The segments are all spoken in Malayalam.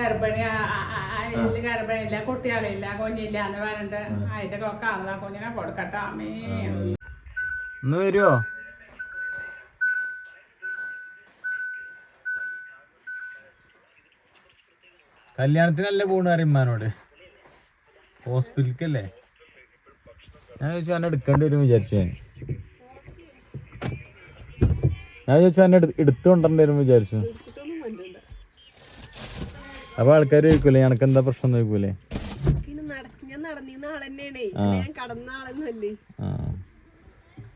ഗർഭിണി ഗർഭിണിയില്ല കുട്ടികളില്ല കുഞ്ഞില്ല എന്ന് പറഞ്ഞിട്ട് അതിന്റെ ഒക്കെ അന്നാ കുഞ്ഞിനെ കൊടുക്കട്ടെ അമ്മേ. ഇന്ന് വരുമോ കല്യാണത്തിനല്ലേ പോണ ഇമ്മാനോട് ഹോസ്പിറ്റലിക്കല്ലേ? ഞാൻ ചോദിച്ചു എന്നെ എടുക്കേണ്ടി വരും വിചാരിച്ചു ഞാൻ. ഞാൻ ചോദിച്ചു എന്നെ എടുത്തു കൊണ്ടുവരണ്ടി വരും വിചാരിച്ചു. അപ്പൊ ആൾക്കാർ ചോദിക്കൂലേ എനക്ക് എന്താ പ്രശ്നം ചോദിക്കൂലേ?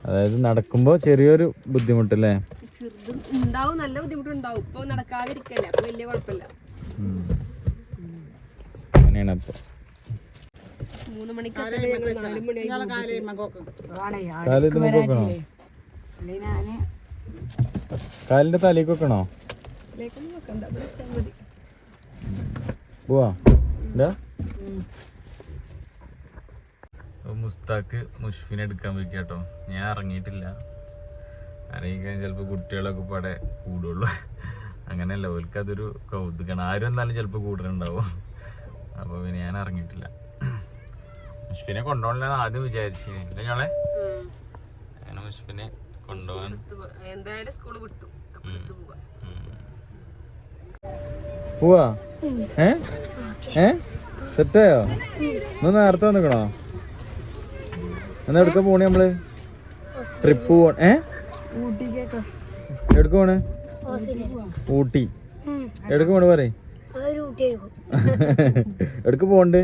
അതായത് നടക്കുമ്പോ ചെറിയൊരു ബുദ്ധിമുട്ടല്ലേ? ചെറുതും ഉണ്ടാവും നല്ല ബുദ്ധിമുട്ടുണ്ടാവും. ഇപ്പൊ നടക്കാതിരിക്കല്ലേ അപ്പൊ വലിയ കുഴപ്പമില്ല. അങ്ങനെയാണ് അപ്പൊ. മൂന്ന് വെക്കണോ? കാലിന്റെ തലേക്ക് വെക്കണോ? വെക്കണ്ട പോവാ എന്താ മുസ്താക്ക് മുഷ്ഫിനെ എടുക്കാൻ പോയി കേട്ടോ ഞാൻ ഇറങ്ങിയിട്ടില്ല. അറിയിക്കാൻ ചിലപ്പോൾ കുട്ടികളൊക്കെ പാടെ കൂടുള്ളൂ. അങ്ങനെയല്ല ഓർക്ക് അതൊരു കൗതുകമാണ് ആരും എന്നാലും ചിലപ്പോൾ കൂടുതലുണ്ടാവും അപ്പോൾ പിന്നെ ഞാൻ ഇറങ്ങിയിട്ടില്ല. മുഷ്ഫിനെ കൊണ്ടുപോകണമെന്ന് ആദ്യം വിചാരിച്ചു ഇല്ല ഞങ്ങളെ? അങ്ങനെ മുഷ്ഫിനെ കൊണ്ടുപോകാൻ എന്തായാലും സ്കൂൾ വിട്ടു. പോവാ. സെറ്റായോ? ഒന്ന് നേരത്തെ വന്നിക്കണോ? എന്നാ എടുക്ക പോണേ നമ്മൾ? ട്രിപ്പ് പോണ ഏ? എവിടക്ക് പോണ്? ഊട്ടി. എടുക്ക പോണ് പറയ്. എടുക്ക പോണ്ട്.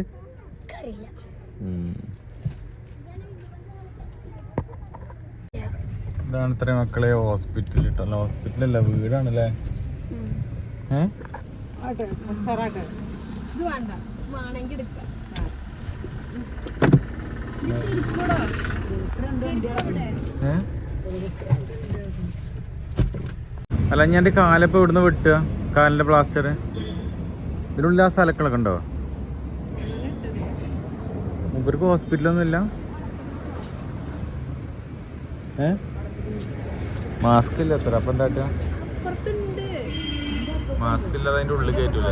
ഇതാണ് ഇത്രയും മക്കളെ ഹോസ്പിറ്റൽ കിട്ടല്ല ഹോസ്പിറ്റലല്ല വീടാണല്ലേ? സാറാട്ടെ. ഇത് വേണ്ട വേണമെങ്കിൽ എടുക്കാം? അല്ല ഞാൻ എന്റെ കാലപ്പം ഇവിടുന്ന് വെട്ടുക കാലിന്റെ പ്ലാസ്റ്റർ ഇതിനുള്ളിൽ ആ സ്ഥലക്കളൊക്കെ ഉണ്ടോ? മുമ്പർക്ക് ഹോസ്പിറ്റലൊന്നും ഇല്ല ഏ? മാസ്ക് ഇല്ല എത്ര അപ്പൊ എന്താ മാസ്ക് ഇല്ലാതെ അതിന്റെ ഉള്ളിൽ കയറ്റൂല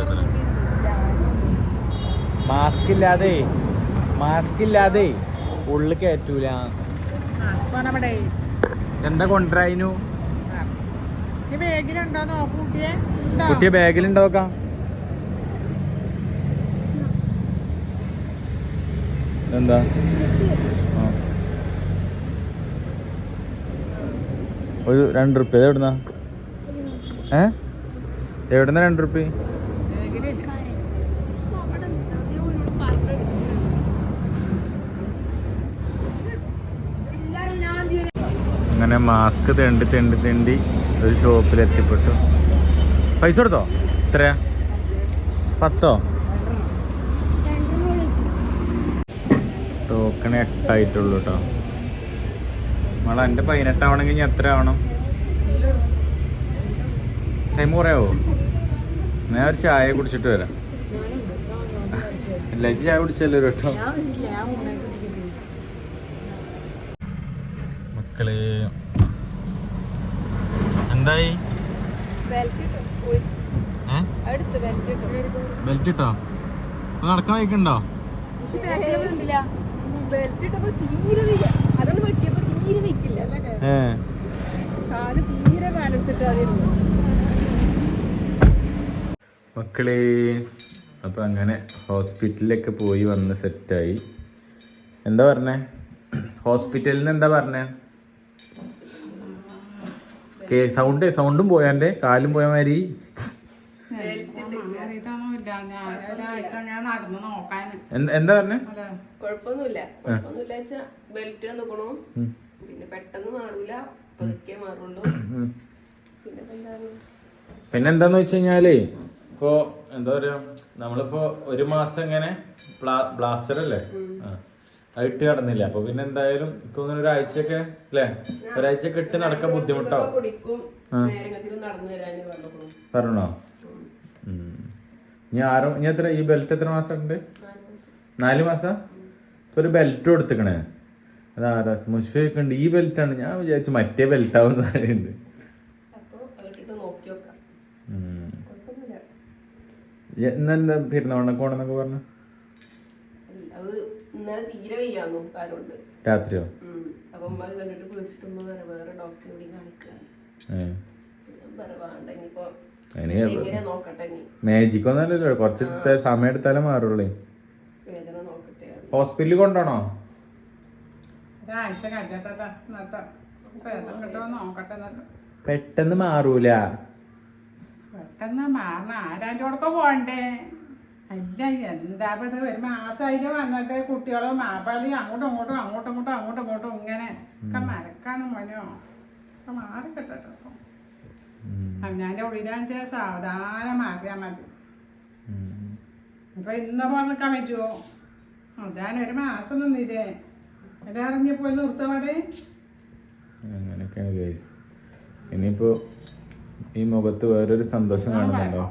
മാസ്ക് ഇല്ലാതെ മാസ്ക് ഇല്ലാതെ ഉള്ളിൽ കയറ്റൂല. എന്താ കൊണ്ടുവരായിനു? ഈ ബാഗിലുണ്ടോ നോക്കൂ കുട്ടിയെ. ബാഗിലുണ്ടാവക്കാം എന്താ. ഒരു രണ്ട് റുപ്യ എവിടുന്ന ഏ? എവിടുന്ന രണ്ട് റുപ്യ അങ്ങനെ മാസ്ക് തെണ്ടി തെണ്ടി തെണ്ടി ഒരു ഷോപ്പിൽ എത്തിപ്പെട്ടു. പൈസ കൊടുത്തോ? എത്രയാ? പത്തോ? ടോക്കൺ എട്ടായിട്ടുള്ളൂ കേട്ടോ നമ്മളെ എന്റെ പതിനെട്ടാവണമെങ്കിൽ എത്ര ആവണം? ടൈം പറയാവോ ഞാൻ ഒരു ചായ കുടിച്ചിട്ട് വരാം. അല്ല ചായ കുടിച്ചല്ലോ കേട്ടോ മക്കളെ എന്തായി? ബെൽറ്റ് ഇട്ടു? നടക്കാൻ വെക്കില്ല ഏ. തീരെ ബാലൻസ് ഇട്ടാതിരുന്നു മക്കളെ അപ്പം അങ്ങനെ ഹോസ്പിറ്റലിലൊക്കെ പോയി വന്ന് സെറ്റായി. എന്താ പറഞ്ഞേ? ഹോസ്പിറ്റലിൽ നിന്ന് എന്താ പറഞ്ഞേ? കേ സൗണ്ട് സൗണ്ടും പോയാന്റെ കാലും പോയ മാതിരി. എന്താ പറഞ്ഞേ? അല്ലേ കുഴപ്പമൊന്നുമില്ല കുഴപ്പമൊന്നുമില്ല വെച്ചാ ബെൽറ്റ് നോക്കണു പിന്നെ പെട്ടെന്ന് മാറൂല. പതുക്കെ മാറുള്ളൂ. പിന്നെന്താന്ന് വെച്ച് കഴിഞ്ഞാലേ ഇപ്പോ എന്താ പറയാ നമ്മളിപ്പോ ഒരു മാസം ഇങ്ങനെ ബ്ലാസ്റ്റർ അല്ലേ? അത് ഇട്ട് കടന്നില്ല അപ്പൊ പിന്നെ എന്തായാലും തോന്നുന്നു ഒരാഴ്ചയൊക്കെ അല്ലേ? ഒരാഴ്ചയൊക്കെ ഇട്ട് നടക്കാൻ ബുദ്ധിമുട്ടാവും പറഞ്ഞു. ഇനി ആറ് ഇനി എത്ര ഈ ബെൽറ്റ് എത്ര മാസം. ഉണ്ട് നാല് മാസം? ഇപ്പൊ ഒരു ബെൽറ്റ് കൊടുത്തിക്കണേ. അതാ മുഷ്ഫിയൊക്കെ ഉണ്ട്. ഈ ബെൽറ്റ് ആണ്. ഞാൻ വിചാരിച്ചു മറ്റേ ബെൽറ്റ് ആവുന്ന പറയുന്നുണ്ട്. ഇന്നെന്താ പെരുന്നാളിനൊക്കെ എന്നൊക്കെ പറഞ്ഞു? അത് ഇന്നലെ തീരെ വയ്യാന്നു കാലുകൊണ്ട് രാത്രിയോ. അപ്പൊ ഉമ്മ കണ്ടിട്ട് വേറെ വേറെ ഡോക്ടറെ കൂടി കാണിക്കാൻ കുറച്ച് സമയം എടുത്താലേ മാറുള്ളേ. ഹോസ്പിറ്റലിൽ കൊണ്ടുപോണോ പെട്ടെന്ന് മാറൂല. പെട്ടെന്ന് മാറണം. ആരാന്റെ കൊടുക്ക പോണ്ടേ അല്ല എന്താ ഇത്? ഒരു മാസമായിട്ട് വന്നിട്ട് കുട്ടികളും മാപ്പാളി അങ്ങോട്ടും ഇങ്ങോട്ടും അങ്ങോട്ടും ഇങ്ങോട്ടും അങ്ങോട്ടും ഇങ്ങോട്ടും ഇങ്ങനെ ഒക്കെ മരക്കാണ് മോനോ. ഒക്കെ മാറി കിട്ടട്ടോ അവനാന്റെ ഉള്ളിലാണെന്ന് സാവധാനം മാറിയാൽ മതി. ഇപ്പൊ ഇന്ന് പറഞ്ഞിക്കാൻ പറ്റുമോ അതാണ് ഒരു മാസം നിന്നില്ലേ? ഇതറിഞ്ഞ് പോയി നിർത്തവിടെ അങ്ങനെയൊക്കെയാണ് ഇനിയിപ്പോ ഈ മുഖത്ത് വേറൊരു സന്തോഷം കാണുന്നുണ്ടോ?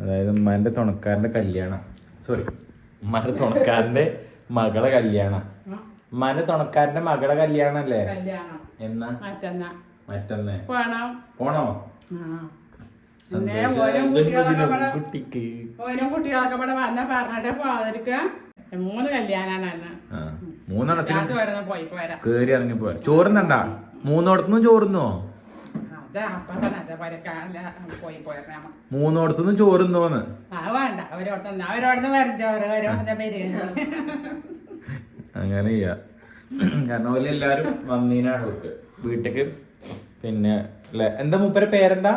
അതായത് ഉമ്മാന്റെ തുണക്കാരന്റെ കല്യാണം. സോറി ഉമ്മാന്റെ തുണക്കാരന്റെ മകളെ കല്യാണം. ഉമ്മാന്റെ തുണക്കാരന്റെ മകളെ കല്യാണം. അല്ലേ എന്നാ? മറ്റന്നാ. പോണോ? കുട്ടിക്ക്? ഓരോ കുട്ടികളൊക്കെ ഇവിടെ വന്ന പറഞ്ഞിട്ട് പോകാതിരിക്കുക മൂന്ന് കല്യാണാണ് അന്ന്. മൂന്നെണ്ണത്തിന് കേറി ഇറങ്ങി പോരാ. ചോറുന്നണ്ട? മൂന്നോടത്തുനിന്നും ചോറുന്നോ? മൂന്നോടത്തുനിന്നും ചോറും വേണ്ട വരച്ചോറ് അങ്ങനെ ചെയ്യാ. കാരണം ഓൽ എല്ലാരും വന്നീനാണ് വീട്ട് വീട്ടിക്ക്. പിന്നെ അല്ലെ എന്താ മൂപ്പരെ പേരെന്താ?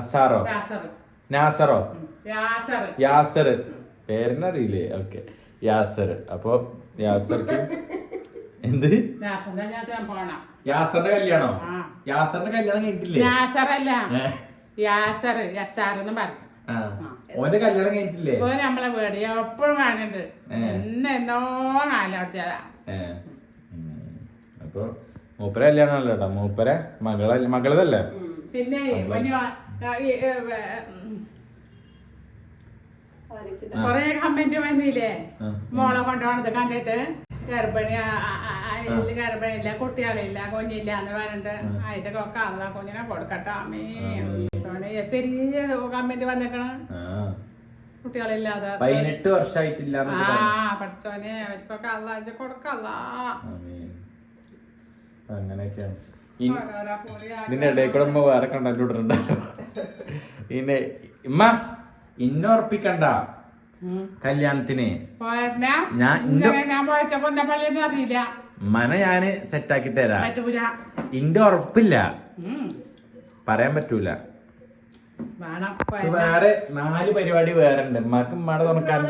അസാറ്. നാസറോ യാസർ പേരെന്നറിയില്ലേ? ഓക്കെ. യാസർ അപ്പൊ യാസർക്ക് എന്ത്? യാസറിന്റെ കല്യാണോ? ആ. യാസറിന്റെ കല്യാണം കഴിഞ്ഞിട്ടില്ലേ? യാസറല്ല? യാസർ യസാർ എന്ന് പറഞ്ഞു. ആ. ഓന്റെ കല്യാണം കഴിഞ്ഞിട്ടില്ലേ? ഇപ്പൊ നമ്മളെ വീട് എപ്പോഴും കാണുന്നുണ്ട്. എന്ന് എന്നോ. ഉം. അപ്പൊ മൂപ്പര കല്യാണമല്ലോ കേട്ടോ മൂപ്പര മകള മകളതല്ലേ? പിന്നെ കൊറേ കമന്റ് വന്നില്ലേ? മോളെ കൊണ്ടുപോണത് കണ്ടിട്ട്? ഗർഭിണി ഗർഭിണിയില്ല കുട്ടികളില്ല കുഞ്ഞില്ല എന്ന് പറഞ്ഞിട്ട് അതിന്റെ ഒക്കെ അല്ല കുഞ്ഞിനെ കൊടുക്കട്ടെ. അമ്മേ സോനെ എത്തിരി കമന്റ് വന്നേക്കണ്. കുട്ടികളില്ലാതെ പതിനെട്ട് വർഷമായിട്ടില്ല ആ പഠിച്ചോനെ അവർക്കൊക്കെ അല്ല കൊടുക്കല്ല. ആമീൻ. അങ്ങനെയൊക്കെയാണ്. ഇനി ഓരോരോ പൊടി ഇതിന്റെ ഇടയിൽ കൂടെ ഉമ്മ വേറെ കണ്ടന്റ് വിടുന്നുണ്ടല്ലോ പിന്നെ ഇമ്മ ഇന്ന ഉറപ്പിക്കണ്ട. കല്യാണത്തിന്. ഞാൻ മന ഞാൻ സെറ്റാക്കി തരാ. ഇന്റെ ഉറപ്പില്ല. പറയാൻ പറ്റൂല. വേറെ നാല് പരിപാടി വേറെ ഉണ്ട് ഉമ്മാക്ക് ഉമ്മയുടെ തുറക്കാൻ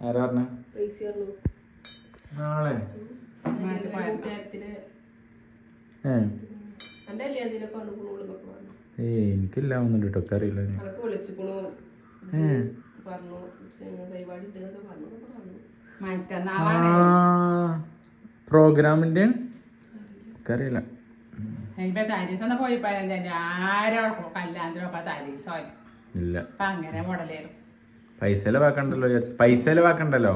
ആരാ പറഞ്ഞ? നാളെ. ഏ. എനിക്കില്ല ഒന്നും കേട്ടോ. അറിയില്ല പറഞ്ഞു പരിപാടി പറഞ്ഞു മറ്റന്നാളാണ് പ്രോഗ്രാമിന്റെ അറിയില്ല ഇപ്പൊ പോയി കല്യാണത്തിനൊപ്പം ഇല്ല. അപ്പൊ അങ്ങനെ മോഡലായിരുന്നു. പൈസ ചെലവാക്കണ്ടല്ലോ പൈസ ചെലവാക്കണ്ടല്ലോ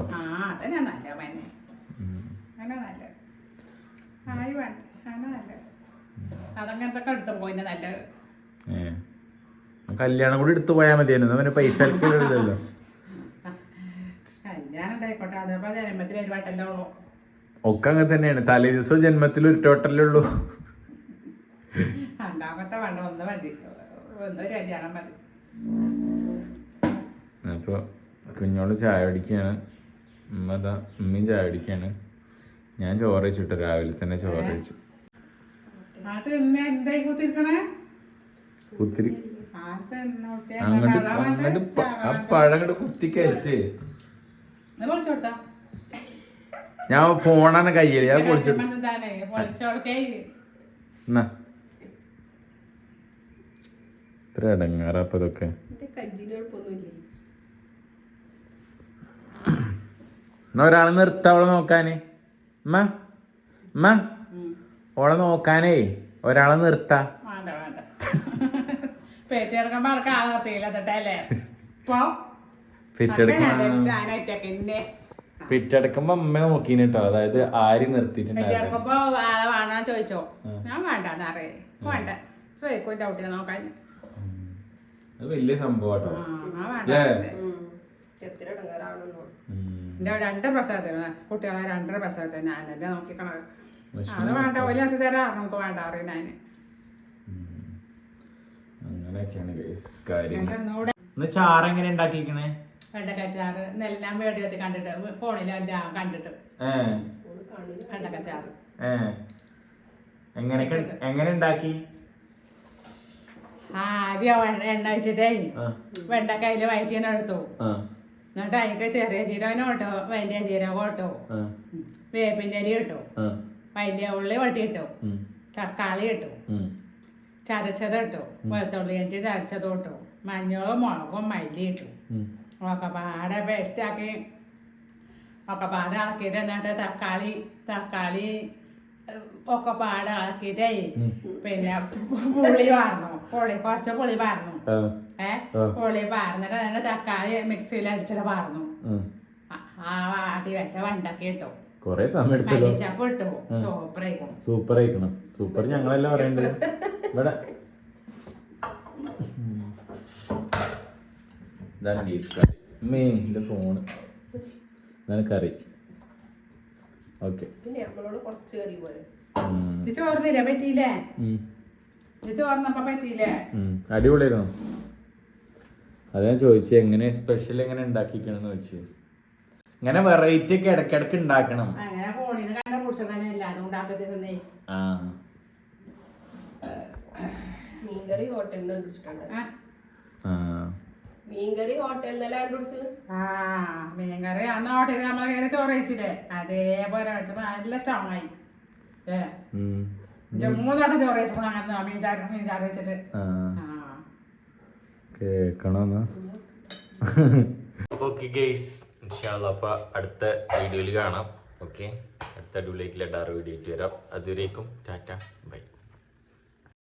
അതങ്ങനത്തൊക്കെ എടുത്ത് പോയിന് നല്ല കല്യാണം കൂടി എടുത്തു പോയാൽ മതിയായിരുന്നു. അവന് പൈസ ഇല്ലല്ലോ ഒക്കെ അങ്ങനെ തന്നെയാണ്. തലേ ദിവസം ജന്മത്തിൽ ഒരു ടോട്ടലേ ഉള്ളൂ. രണ്ടാമത്തെ വേണ്ട. ഒന്ന് മതി. ഒന്നൊരു കല്യാണം മതി. അപ്പൊ കുഞ്ഞോൾ ചായ അടിക്കാണ് ഉമ്മ അതാ ഉമ്മയും ചായ അടിക്കാണ് ഞാൻ ചോറ് വെച്ചിട്ട് രാവിലെ തന്നെ ചോറ് വെച്ചു കുത്തിരി അങ്ങോട്ട്? അങ്ങോട്ട് ആ പഴം അങ്ങോട്ട് കുത്തി കയറ്റ് ഞാൻ ഫോണാണ് കയ്യിൽ ഞാൻ പൊളിച്ചു ഇത്ര ഇടങ്ങാറാ അപ്പൊ ഇതൊക്കെ എന്നാ ഒരാളെ നിർത്താ അവളെ നോക്കാന്. ഉമ്മ ഓളെ നോക്കാനേ. ഒരാളെ നിർത്താ. പേറ്റിറങ്ങുമ്പോ അവർക്ക് ആകത്തില്ല എന്നിട്ടല്ലേ ഇപ്പൊ പിറ്റെടുക്കുമ്പോ ഞാനായിട്ടൊക്കെ പിറ്റെടുക്കുമ്പോ അമ്മ നോക്കീന് കേട്ടോ അതായത് ആര് നിർത്തിയിട്ടുണ്ടായിരുന്നു ആളെ വേണോ ചോദിച്ചോ? ഞാൻ വേണ്ട അറിയേ വേണ്ട. ചോദിക്കും ചവിട്ടിനെ നോക്കാൻ. അത് വലിയ സംഭവം കേട്ടോ ആ ആ വേണ്ട അല്ലേ? എത്ര ഇടങ്ങാറാവണമെന്നോ ഉം. എന്റെ രണ്ട് പ്രസവത്തിന് കുട്ടികളെ രണ്ടര പ്രസവത്തിന് ഞാൻ എന്നെ നോക്കിക്കണ അത് വേണ്ട ഒരു അസുഖം തരാം നമുക്ക് വേണ്ട അതിന് അങ്ങനെയൊക്കെയാണ് guys കാര്യങ്ങൾ. ഇന്ന് ചാറ് എങ്ങനെ ഉണ്ടാക്കിക്കണേ എല്ലാം കണ്ടിട്ട് ഫോണിലെല്ലാം കണ്ടിട്ട്. എങ്ങനെയൊക്കെ എങ്ങനെ ഉണ്ടാക്കി? ആദ്യം എണ്ണ വെച്ചിട്ടേ ആ. വെണ്ടക്കയിൽ വയറ്റിനെ എടുത്തു. ആ. എന്നിട്ട് അതിക്ക് ചെറിയ ജീരകം ഇട്ടു വലിയ ജീരകം ഇട്ടു. വേപ്പിന്റെ ഇല ഇട്ടു. വലിയ ഉള്ളി വട്ടി ഇട്ടു തക്കാളി ഇട്ടു. ചതച്ചത് ഇട്ടു വെളുത്തുള്ളി അഞ്ചി ചതച്ചത് ഇട്ടു മഞ്ഞളും മുളകും മല്ലി ഇട്ടു. ഒക്കെ പാടെ പേസ്റ്റാക്കി ഒക്കെ പാടെ ഇളക്കിയിട്ട് എന്നിട്ട് തക്കാളി തക്കാളി ഒക്കെ പാടെ ഇളക്കിയിട്ടേ പിന്നെ പുളി പാർന്നു. പുളി കുറച്ച് പുളി പാർന്നു. ഏ പുളി പാർന്നിട്ട് തക്കാളി മിക്സിയിൽ അടിച്ചിട്ട് പാർന്നു. ആ- ആ വാട്ടി വെച്ച വണ്ടക്കി ഇട്ടു. കൊറേ സമയം എടുത്തല്ലോ സൂപ്പർ ആയിക്കണം സൂപ്പർ ഞങ്ങളെല്ലാം പറയണ്ടത് ഇവിടെ. ഇതാണ് ഗീസ് കറി മേ എന്റെ ഫോണ് ഇതാണ് കറി ഓക്കെ നമ്മളോട് കുറച്ച് കറി പോലെ ഇത് ചോർന്നില്ല പറ്റിയില്ലേ? ഇത് ചോർന്നപ്പോ പറ്റിയില്ലേ? അടിപൊളിയായിരുന്നു. അതാ ഞാൻ ചോദിച്ചു എങ്ങനെ സ്പെഷ്യൽ എങ്ങനെ ഉണ്ടാക്കിക്കണെന്ന് ചോദിച്ചു. ഇങ്ങനെ വെറൈറ്റി ഒക്കെ ഇടക്കിടക്ക് ഉണ്ടാക്കണം. അങ്ങനെ ഫോണിന്ന് കണ്ട പുരുഷനല്ല അതുകൊണ്ടാക്കി തിന്നേ ആ. മീൻകറി ഹോട്ടലിൽ നിന്ന് കണ്ടുപിടിച്ചിട്ടുണ്ട് മീൻകറി ഹോട്ടലിൽ നിന്നെല്ലാം കണ്ടുപിടിച്ചത് ആ മീൻകറി അന്ന് ഹോട്ടലിൽ നമ്മളെ കയറി ചോറ് കഴിച്ചില്ലേ? അതേപോലെ കഴിച്ചപ്പോ നല്ല സ്ട്രോങ് ആയി. മൂന്നോട്ടം ചോറ് കഴിച്ചപ്പോ അങ്ങനെ ചാറ് മീൻ ചാറ് വെച്ചിട്ട്. കേക്കണമെന്ന് ഓക്കെ ഗെയ്സ് അപ്പൊ അടുത്ത വീഡിയോയിൽ കാണാം. ഓക്കെ അടുത്ത അടിപൊളിയായിട്ടുള്ള ഡാർ വീഡിയോ ആയിട്ട് വരാം. അതുവരേക്കും ടാറ്റ ബൈ.